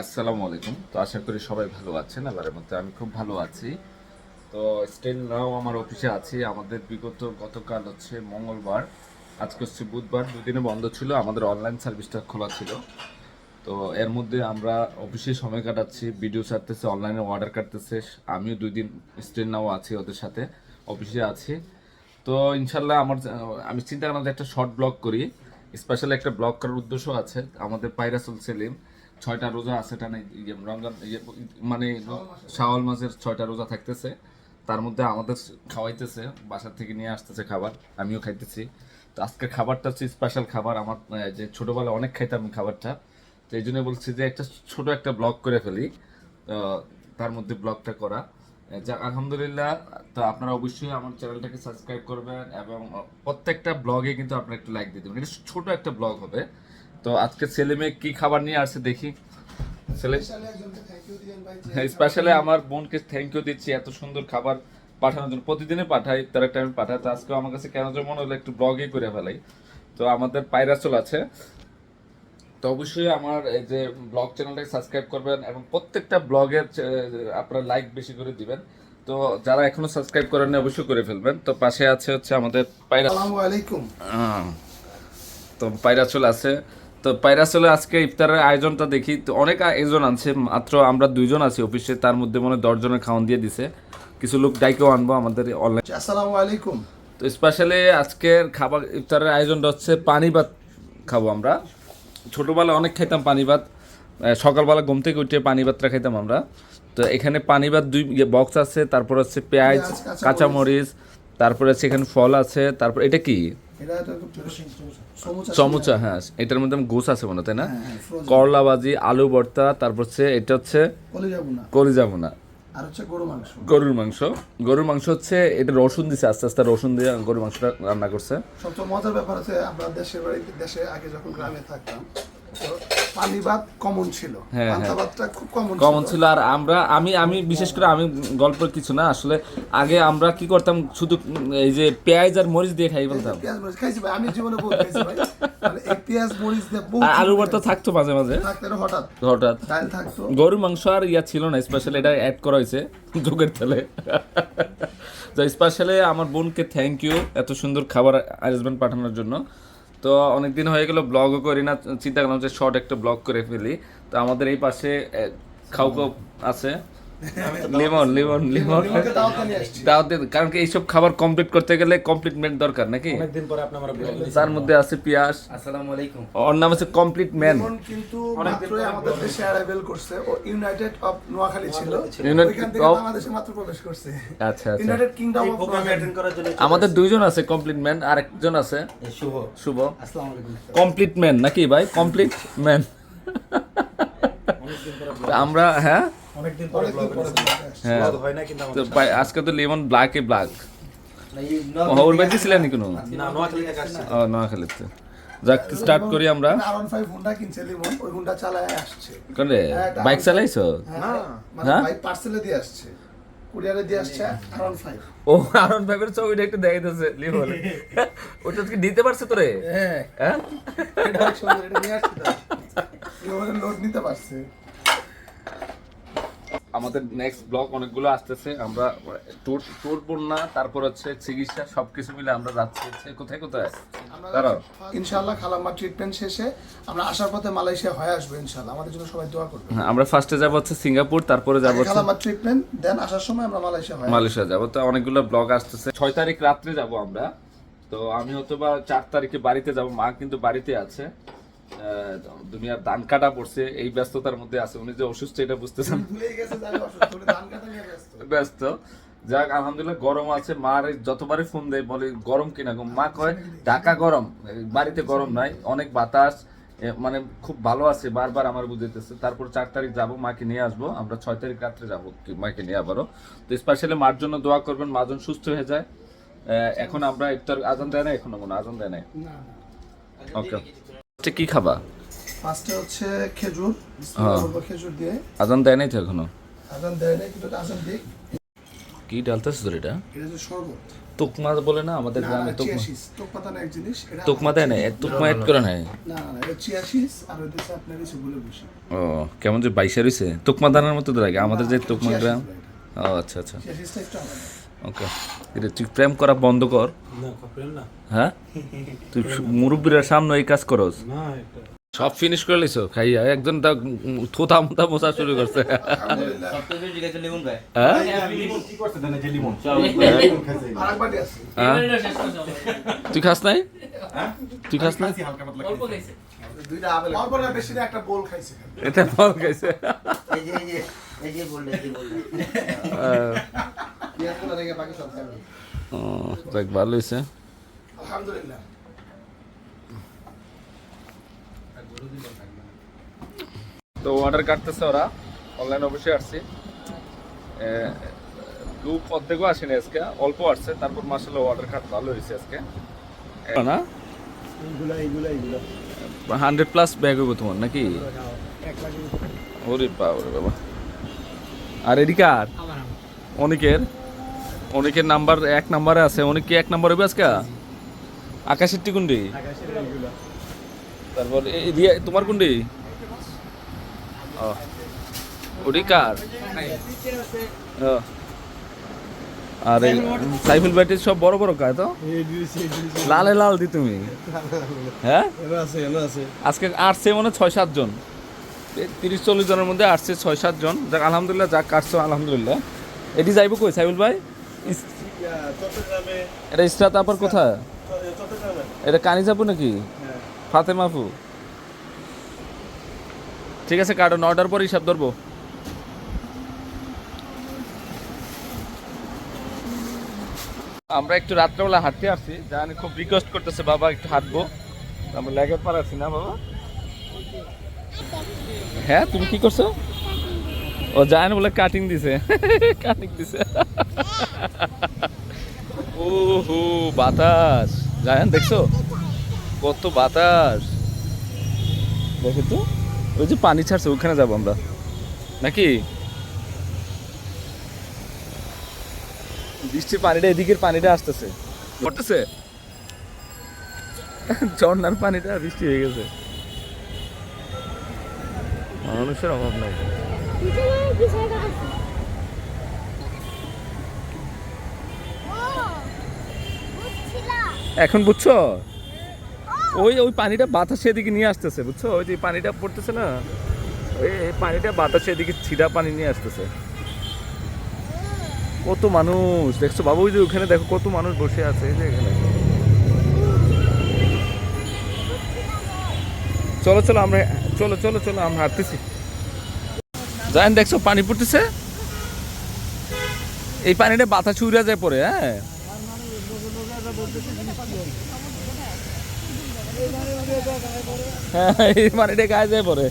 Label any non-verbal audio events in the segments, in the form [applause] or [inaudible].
আসসালামু আলাইকুম। তো আশা করি সবাই ভালো আছেন এবারের মধ্যে আমি খুব ভালো আছি। তো স্টিল নাও আমার অফিসে আছি। আমাদের বিগত গতকাল হচ্ছে মঙ্গলবার আজকে হচ্ছে বুধবার, দুদিনে বন্ধ ছিল, আমাদের অনলাইন সার্ভিসটা খোলা ছিল। তো এর মধ্যে আমরা অফিসে সময় কাটাচ্ছি ভিডিও ছাড়তেছে অনলাইনে অর্ডার কাটতেছে। আমিও দুই দিন স্টিল নাও আছি ওদের সাথে অফিসে আছি। তো ইনশাল্লাহ আমার, আমি চিন্তা করলাম যে একটা শর্ট ব্লগ করি। স্পেশাল একটা ব্লগ করার উদ্দেশ্য আছে আমাদের পাইরাসুল সেলিম। ছয়টা রোজা আছে টানে ইয়ে রমজান ইয়ে মানে শাওয়াল মাসের ছয়টা রোজা থাকতেছে। তার মধ্যে আমাদের খাওয়াইতেছে, বাসার থেকে নিয়ে আসতেছে খাবার, আমিও খাইতেছি। তো আজকের খাবারটা হচ্ছে স্পেশাল খাবার, আমার যে ছোটবেলায় অনেক খাইতাম খাবারটা। তো এই জন্য বলছি যে একটা ছোট একটা ব্লগ করে ফেলি। তার মধ্যে ব্লগটা করা। যাক আলহামদুলিল্লাহ, তো আপনারা অবশ্যই আমার চ্যানেলটাকে সাবস্ক্রাইব করবেন এবং প্রত্যেকটা ব্লগে কিন্তু আপনারা একটু লাইক দিয়ে দেবেন। এটা ছোটো একটা ব্লগ হবে। তো আজকে ছেলে মেয়ে কি খাবার নিয়ে আসছে দেখি। ছেলে? স্পেশালি আমার বোনকে থ্যাংক ইউ দিচ্ছি এত সুন্দর খাবার পাঠানোর জন্য। প্রতিদিনই পাঠাই তার একটা আমি পাঠাই তো আজকে আমার কাছে কেন যেন মনে হলো একটু ব্লগই করে ফেলাই। তো আমাদের পায়রাচল আছে। তো অবশ্যই আমার এই যে ব্লগ চ্যানেলটাকে সাবস্ক্রাইব করবেন এবং প্রত্যেকটা ব্লগের আপনারা লাইক বেশি করে দিবেন। তো যারা এখনও সাবস্ক্রাইব করেন না অবশ্যই করে ফেলবেন। তো পাশে আছে হচ্ছে আমাদের পায়রা আসসালামু আলাইকুম। তো পায়রাচল আছে। তো পায়রাচলে আজকে ইফতারের আয়োজনটা দেখি। তো অনেক আয়োজন আছে মাত্র আমরা দুইজন আছি অফিসে তার মধ্যে মনে হয় দশ জনের খাওয়ান দিয়ে দিছে। কিছু লোক ডাইকেও আনব আমাদের অনলাইন আসসালামু আলাইকুম। তো স্পেশালি আজকের খাবার ইফতারের আয়োজনটা হচ্ছে পানি ভাত খাব আমরা। ছোটোবেলায় অনেক খাইতাম পানি ভাত সকালবেলা ঘুম থেকে উঠে পানি ভাতটা খাইতাম আমরা। তো এখানে পানি ভাত দুই বক্স আছে তারপর হচ্ছে পেঁয়াজ কাঁচামরিচ। তারপরে হচ্ছে এখানে ফল আছে তারপর এটা কি? চমচা হ্যাঁ এটার মধ্যে গোস আছে মনে তাই না? হ্যাঁ, হ্যাঁ। করলা ভাজি আলু ভর্তা তারপর হচ্ছে এটা হচ্ছে কলিজা ভুনা আর হচ্ছে গরু মাংস। গরুর মাংস। গরুর মাংস হচ্ছে এটা রসুন দিছে আস্তে আস্তে রসুন দিয়ে গরুর মাংসটা রান্না করছে। সবচেয়ে মজার ব্যাপার আছে আমরা দেশের বাড়িতে দেশে আগে যখন গ্রামে থাকতাম কমন ছিল। হ্যাঁ, হ্যাঁ। খুব কমন কমন ছিল। আর আমরা আমি আমি বিশেষ করে আমি গল্প কিছু না আসলে আগে আমরা কি করতাম শুধু এই যে পেঁয়াজ আর মরিচ দিয়ে খাই বলতাম। পেঁয়াজ মরিচ খাইছি ভাই আমি জীবনে বহুত খাইছি ভাই। মানে এই পেঁয়াজ মরিচ দিয়ে বহু আলু ভর্তা থাকতো মাঝে মাঝে। থাকতে হঠাৎ। হঠাৎ। ডাল থাকতো। গরুর মাংস আর ইয়া ছিল না স্পেশালি এটা অ্যাড করা হয়েছে যোগের তেলে। তো স্পেশালি আমার বোনকে থ্যাংক ইউ এত সুন্দর খাবার অ্যারেঞ্জমেন্ট পাঠানোর জন্য। তো অনেক দিন হয়ে গেল ব্লগও করি না, চিন্তা করলাম যে শর্ট একটা ব্লগ করে ফেলি। তো আমাদের এই পাশে খাও আছে। লিমন দাওয়াত কারণ কি এইসব খাবার কমপ্লিট করতে গেলে কমপ্লিটমেন্ট দরকার নাকি? অনেকদিন পরে আপনি আমার তার মধ্যে আছে পেঁয়াজ। আসসালামু আলাইকুম। ওর নাম আছে কমপ্লিট ম্যান লিমন কিন্তু মাত্রই আমাদের দেশে অ্যারাইভেল করছে। ও ইউনাইটেড অফ নোয়াখালী ছিল। থেকে of- বাংলাদেশে মাত্র প্রবেশ করছে। আচ্ছা আচ্ছা। ইউনাইটেড কিংডম অফ প্রোগ্রামে অ্যাটেন্ড করার জন্য আমাদের দুইজন আছে কমপ্লিট ম্যান আর একজন আছে শুভ। শুভ। আসসালামু আলাইকুম। কমপ্লিট ম্যান নাকি ভাই? কমপ্লিট ম্যান আমরা হ্যাঁ? অনেকদিন পরে হ্যাঁ। হয় না কিন্তু আজকে তো লেমন ব্ল্যাকে না, ন- ছিলেন কোনো? না নোয়াখালী থেকে আসছে ও নোয়াখালীতে। যাক স্টার্ট করি আমরা। আর ওয়ান হুন্ডা কিনছে লিমন ওই হুন্ডা চালায় আসছে। করে বাইক চালাইছো? হ্যাঁ, মানে হ্যাঁ? বাইক পার্সেলে দিয়ে আসছে। কুরিয়ারে দিয়ে আসছে আর ওয়ান ও আরন ভাইবের ছবিটা একটু দেখাইতেছে লিমন। [laughs] ওটা কি দিতে পারছে তোরে? হ্যাঁ। হ্যাঁ? এটা সুন্দর এটা নিয়ে আসছে লোড নিতে পারছে। আমাদের নেক্সট ব্লগ অনেকগুলো আসতেছে আমরা ট্যুর ট্যুর বন্যা তারপর হচ্ছে চিকিৎসা সবকিছু মিলে আমরা যাচ্ছি হচ্ছে কোথায় কোথায় দাঁড়াও। ইনশাআল্লাহ খালাম্মা ট্রিটমেন্ট শেষে আমরা আসার পথে মালয়েশিয়া হয়ে আসব ইনশাআল্লাহ। আমাদের জন্য সবাই দোয়া করবে হ্যাঁ, আমরা ফার্স্টে যাব হচ্ছে সিঙ্গাপুর তারপরে যাব হচ্ছে খালাম্মা ট্রিটমেন্ট দেন আসার সময় আমরা মালয়েশিয়া হয় মালয়েশিয়া যাব। তো অনেকগুলো ব্লগ আসতেছে। ছয় তারিখ রাত্রে যাব আমরা। তো আমি হয়তো বা চার তারিখে বাড়িতে যাব মা কিন্তু বাড়িতে আছে। দুনিয়ার ধান কাটা পড়ছে এই ব্যস্ততার মধ্যে আছে। উনি যে অসুস্থ এটা বুঝতেছেন। ব্যস্ত। যাক আলহামদুলিল্লাহ গরম আছে। মার যতবারই ফোন দেয় বলে গরম কিনা মা কয় ঢাকা গরম। বাড়িতে গরম নাই অনেক বাতাস মানে খুব ভালো আছে। বারবার আমার বুঝাইতেছে তারপর চার তারিখ যাব মাকে নিয়ে আসব। আমরা ছয় তারিখ রাত্রে যাব কি- মাকে নিয়ে আবারও। তো স্পেশালি মার জন্য দোয়া করবেন মা যেন সুস্থ হয়ে যায়। আহ, এখন আমরা ইফতার আজান দেয় না এখনও মনে আজান দেয় না না, ওকে কি খাবা? ফার্স্টে হচ্ছে খেজুর হ্যাঁ। বলব খেজুর দিয়ে। আজান দেয় নাই তো এখনও? আজান দেয় নাই কিন্তু আজান দিক। কি ডালতেছ তোর এটা? এটা হচ্ছে শরবত। তোকমা বলে না আমাদের গ্রামে তোকমা? চিয়াশিস তোকমা না এক জিনিস এটা তোকমা দেয় না এক তোকমা অ্যাড করে নেয় না না না এটা চিয়াশিস আর হইতেছে আপনার হচ্ছে বলে বসে। ও কেমন যে বাইশে রয়েছে তোকমা দানার মতো তো লাগে আমাদের যে তোকমা চিয়াশিস গ্রাম। ও আচ্ছা আচ্ছা। চিয়াশিসটা একটু আলাদা। ওকে এটা তুই প্রেম করা বন্ধ কর। না খাবেন না। হ্যাঁ? তুই মুরব্বীরা সামনে এই কাজ করস। সব ফিনিশ করে লিছো খাইয়া একজন তা থোতা মোতা মোছা শুরু করছে। হ্যাঁ? হ্যাঁ? তুই খাস নাই? তুই খাস নাই? একটা বোল খাইছে। ও, ভালো হয়েছে। আলহামদুলিল্লাহ তো অর্ডার কাটতেছে ওরা। অনলাইন অবশ্যই আসছি। লুপ অর্ধেকও আসেনি আজকে অল্প আসছে। তারপর মাসাল অর্ডার কাট ভালো হয়েছে আজকে। না? হান্ড্রেড প্লাস ব্যাগ হইব তোমার নাকি? ওরে বাবা আর এদিকে আর? অনেকের? অনেকের নাম্বার এক নাম্বারে আছে। অনেক কি এক নাম্বার হবে আজকে? আকাশের আকাশের এইগুলা তারপর দিয়ে তোমার কুন্ডি ওটি কার? আর এই সাইফুল ব্যাটির সব বড় বড় কায় তো? লালে লাল দি তুমি। হ্যাঁ? আজকে আসছে মনে ছয় সাত জন। তিরিশ চল্লিশ জনের মধ্যে আসছে ছয় সাত জন। যাক আলহামদুলিল্লাহ যাক কাটছো আলহামদুলিল্লাহ। এটি যাইবো কই সাইফুল ভাই? এটা ইস্টাত আবার কোথায়? এটা কানিজাপু নাকি? ফাতেমাফু ঠিক আছে কার্টন অর্ডার পর হিসাব ধরবো। আমরা একটু রাত্রেবেলা হাঁটতে আসছি, জানি খুব রিকোয়েস্ট করতেছে বাবা একটু হাঁটবো। আমরা লেগে পারাচ্ছি না বাবা? হ্যাঁ তুমি কি করছ? ও জান বলে কাটিং দিছে। কাটিং দিছে। ও হো বাতাস। জায়ান দেখছ? কত বাতাস। দেখে তো, ওই যে পানি ছাড়ছে, ওখানে যাব আমরা। নাকি? বৃষ্টির পানিটা এদিকের পানিটা আসতেছে। পড়তেছে? ঝর্নার পানিটা বৃষ্টি হয়ে গেছে। মানুষের অভাব নাই। এখন বুঝছ? ওই ওই পানিটা বাতাসে এদিকে নিয়ে আসতেছে বুঝছ? ওই যে পানিটা পড়তেছে না ওই পানিটা বাতাসে এদিকে ছিটা পানি নিয়ে আসতেছে। কত মানুষ দেখছ? বাবু যে ওখানে দেখো কত মানুষ বসে আছে এই যে এখানে। চলো চলো আমরা চলো চলো চলো আমরা হাঁটতেছি। জানেন দেখছ পানি পড়তেছে? এই পানিটা বাতাস উড়া যায় পরে হ্যাঁ? হ্যাঁ এই পানিটা গায়ে যায় পরে।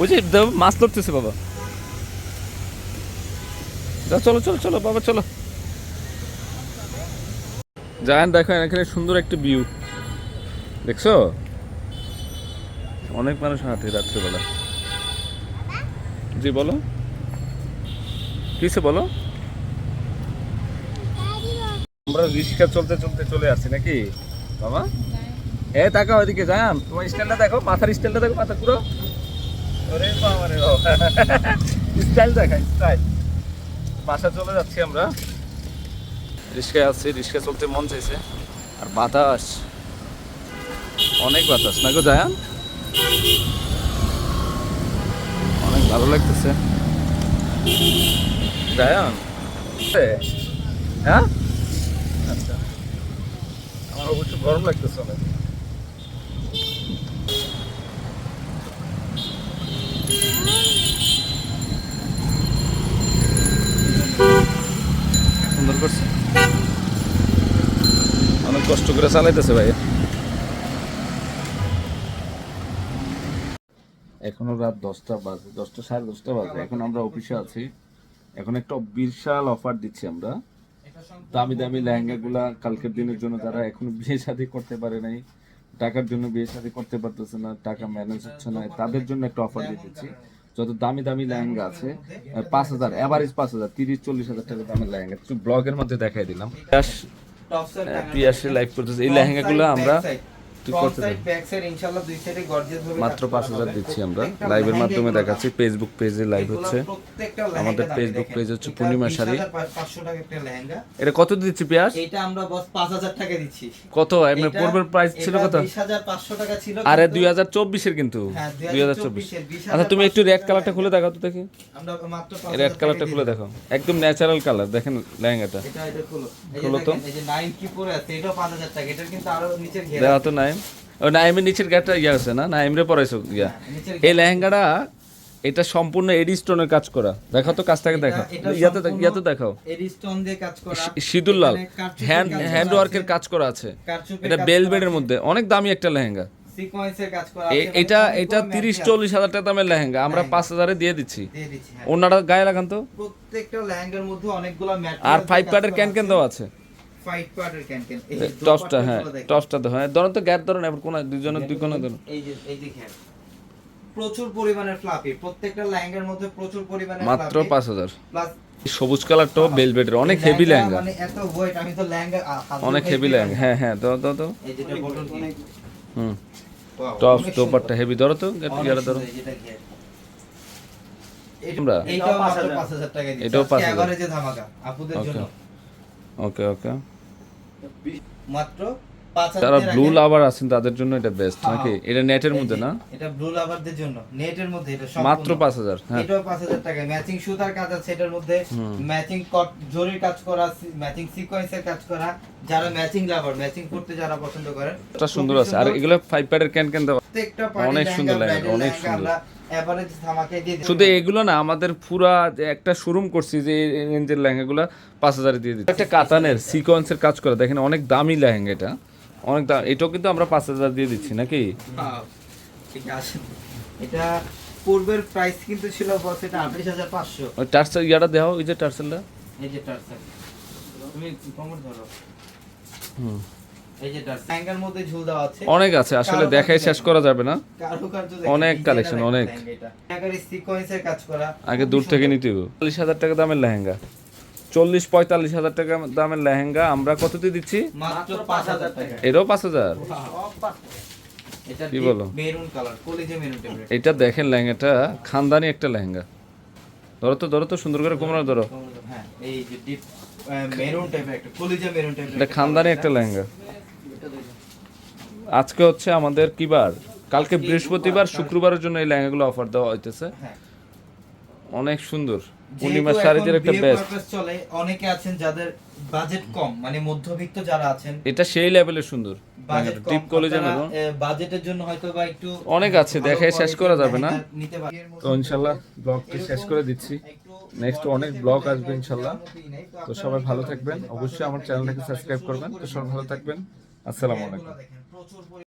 ওই যে মাছ ধরতেছে বাবা। চলো চলো চলো, বাবা, চলো। জায়ান দেখো, এখানে সুন্দর একটা ভিউ দেখছ? অনেক মানুষ হাঁটে রাত্রেবেলা। জি, বলো। কিসে বলো? আমরা রিক্সা চলতে চলতে চলে আসছি নাকি? বাবা। এ তাকা ওইদিকে যান তোমার স্টাইলটা দেখো, মাথার স্টাইলটা দেখো, মাথা পুরো। ওরে বাবা রে স্টাইল দেখা স্টাইল বাসা চলে যাচ্ছি আমরা। রিক্সায় আসছি, রিক্সা চলতে মন চাইছে। আর বাতাস। অনেক বাতাস, না গো অনেক ভালো লাগতেছে। জায়ান হ্যাঁ? আচ্ছা। আমার অবশ্য গরম লাগতেছে অনেক। সুন্দর করছে। অনেক কষ্ট করে চালাইতেছে ভাই। এখনও রাত দশটা বাজে, দশটা সাড়ে দশটা বাজে। এখন আমরা অফিসে আছি। এখন একটা বিশাল অফার দিচ্ছি আমরা। দামি দামি লেহেঙ্গা গুলা কালকের দিনের জন্য যারা এখনও বিয়ে শাদী করতে পারে নাই, টাকার জন্য বিয়ে শাদী করতে পারতেছে না, টাকা ম্যানেজ হচ্ছে না, তাদের জন্য একটা অফার দিচ্ছি। যত দামি দামি লেহেঙ্গা আছে পাঁচ হাজার অ্যাভারেজ পাঁচ হাজার, তিরিশ, চল্লিশ হাজার টাকা দামের লেহেঙ্গা। ব্লগের মধ্যে দেখাই দিলাম। পিয়াসে লাইভ করতেছে। এই লেহেঙ্গাগুলো আমরা করতে মাত্র পাঁচ হাজার দিচ্ছি আমরা। লাইভের মাধ্যমে দেখাচ্ছি ফেসবুক পেজে লাইভ হচ্ছে। আমাদের ফেসবুক পেজ হচ্ছে পূর্ণিমা শাড়ি। এটা কত দিচ্ছি পিয়াস এটা আমরা বস পাঁচ হাজার টাকা দিচ্ছি। কত? এমনি পূর্বের প্রাইস ছিল কত? টাকা ছিল আরে দুই হাজার চব্বিশের কিন্তু। হ্যাঁ, দুই হাজার চব্বিশ। আচ্ছা তুমি একটু রেড কালারটা খুলে দেখাও তো দেখি। রেড কালারটা খুলে দেখো একদম ন্যাচারাল কালার দেখেন লেহেঙ্গাটা। খুলো। তো। এই যে নাইন কি পরে আছে এটাও 5000 টাকা এটার কিন্তু আরও নিচের ঘেরা তো নাইম ও নাইমের নিচের গাটা ইয়া আছে না? নাইম রে পরাইছো ইয়া। এই লেহেঙ্গাটা এটা সম্পূর্ণ এডি স্টোনের কাজ করা। দেখাও তো কাজটাকে দেখাও। ইয়াতে ইয়াতে দেখাও। এডি স্টোন দিয়ে কাজ করা। লাল হ্যান্ড কাজ হ্যান্ড ওয়ার্কের কাজ করা আছে। এটা কাজ বেলবেডের মধ্যে। অনেক দামি একটা লেহেঙ্গা। কাজ এটা এটা তিরিশ চল্লিশ হাজার টাকা দামের লেহেঙ্গা। আমরা পাঁচ হাজারে দিয়ে দিচ্ছি। হ্যাঁ। ওনারা গায়ে লাগান তো? প্রত্যেকটা লেহেঙ্গার মধ্যে অনেকগুলো আর ফাইভ পার্টের ক্যান ক্যান দেওয়া আছে। ফাইভ পার্টের এই হ্যাঁ তো হ্যাঁ ধরুন তো গ্যাপ ধরুন এবার কোন দুজনের দুই কোনা ধরুন এই যে এই দেখেন প্রচুর পরিমাণের ফ্লাফি প্রত্যেকটা লেহেঙ্গার মধ্যে প্রচুর পরিমাণের মাত্র সবুজ কালারটাও বেলভেটের অনেক হেভি লেহেঙ্গা মানে এত ওয়েট আমি তো লেহেঙ্গা অনেক হেভি না। হ্যাঁ হ্যাঁ এই যেটা বটন কি হুম দোপাট্টা সুন্দর। হেভি ধরো তো ধরো সুন্দর, এই যেটা ঘের। আমরা? এইটাও 5000 টাকা দিচ্ছি। এটাও আজকে 5,000 average-এ ধামাকা, আপুদের জন্য। ওকে ওকে মাত্র 5,000 যারা ব্লু লাভার আছেন তাদের জন্য এটা বেস্ট হ্যাঁ। নাকি? এটা নেটের মধ্যে না? এটা ব্লু লাভারদের জন্য। নেটের মধ্যে এটা মাত্র পাঁচ হাজার হ্যাঁ। এটাও 5000 টাকা। ম্যাচিং সুতার কাজ আছে এটার মধ্যে। ম্যাচিং কট জরির কাজ করা ম্যাচিং সিকোয়েন্সের কাজ করা। যারা ম্যাচিং লাভার ম্যাচিং করতে যারা পছন্দ করেন এটা সুন্দর আছে। আর এগুলো ফাইভ প্যাডের ক্যান ক্যান দেওয়া। প্রত্যেকটা অনেক সুন্দর লাগে অনেক সুন্দর। শুধু এগুলো না আমাদের পুরা একটা শোরুম করছি যে এই রেঞ্জের লেহেঙ্গাগুলো পাঁচ হাজারে দিয়ে দিচ্ছি। একটা কাতানের সিকোয়েন্সের কাজ করা দেখেন অনেক দামি লেহেঙ্গা এটা। অনেক দাম এটাও কিন্তু আমরা পাঁচ হাজার দিয়ে দিচ্ছি নাকি? আছে। এটা পূর্বের প্রাইস কিন্তু ছিল বস এটা আঠাশ হাজার পাঁচশো। ওই টার্সেল ইয়াটা দেওয়া ওই যে টার্সেলটা। এই যে টার্সেল। তুমি কোমর ধরো। হুম। অনেক আছে আসলে দেখাই শেষ করা যাবে না। অনেক collection, অনেক। আগে দূর থেকে নিতে হবে। চল্লিশ হাজার টাকা দামের লেহেঙ্গা। চল্লিশ পঁয়তাল্লিশ হাজার টাকা দামের লেহেঙ্গা। আমরা কততে দিচ্ছি? মাত্র পাঁচ হাজার এটাও পাঁচ হাজার। কি বলো? এটা দেখেন লেহেঙ্গাটা খানদানি একটা লেহেঙ্গা। ধরো তো ধরো তো সুন্দর করে কোমরা ধরো। হ্যাঁ এই যে ডিপ মেরুন টাইপের একটা কলিজে মেরুন টাইপের এটা খানদানি একটা লেহেঙ্গা। আজকে হচ্ছে আমাদের কি বার? কালকে বৃহস্পতিবার শুক্রবারের জন্য এই লেহেঙ্গাগুলো অফার দেওয়া হইতেছে। হ্যাঁ। অনেক সুন্দর। পূর্ণিমা শাড়িদের একটা বেস্ট চলে অনেকে আছেন যাদের বাজেট কম মানে মধ্যবিত্ত যারা আছেন এটা সেই লেভেলের সুন্দর। টিপ কলেজে এ, বাজেটের জন্য হয়তো বা একটু অনেক আছে, দেখাই শেষ করা যাবে না। তো ইনশাল্লাহ ব্লগটি শেষ করে দিচ্ছি। নেক্সট অনেক ব্লগ আসবে ইনশাল্লাহ তো সবাই ভালো থাকবেন। অবশ্যই আমার চ্যানেলটাকে সাবস্ক্রাইব করবেন। তো সবাই ভালো থাকবেন। আসসালামু আলাইকুম। দেখেন প্রচুর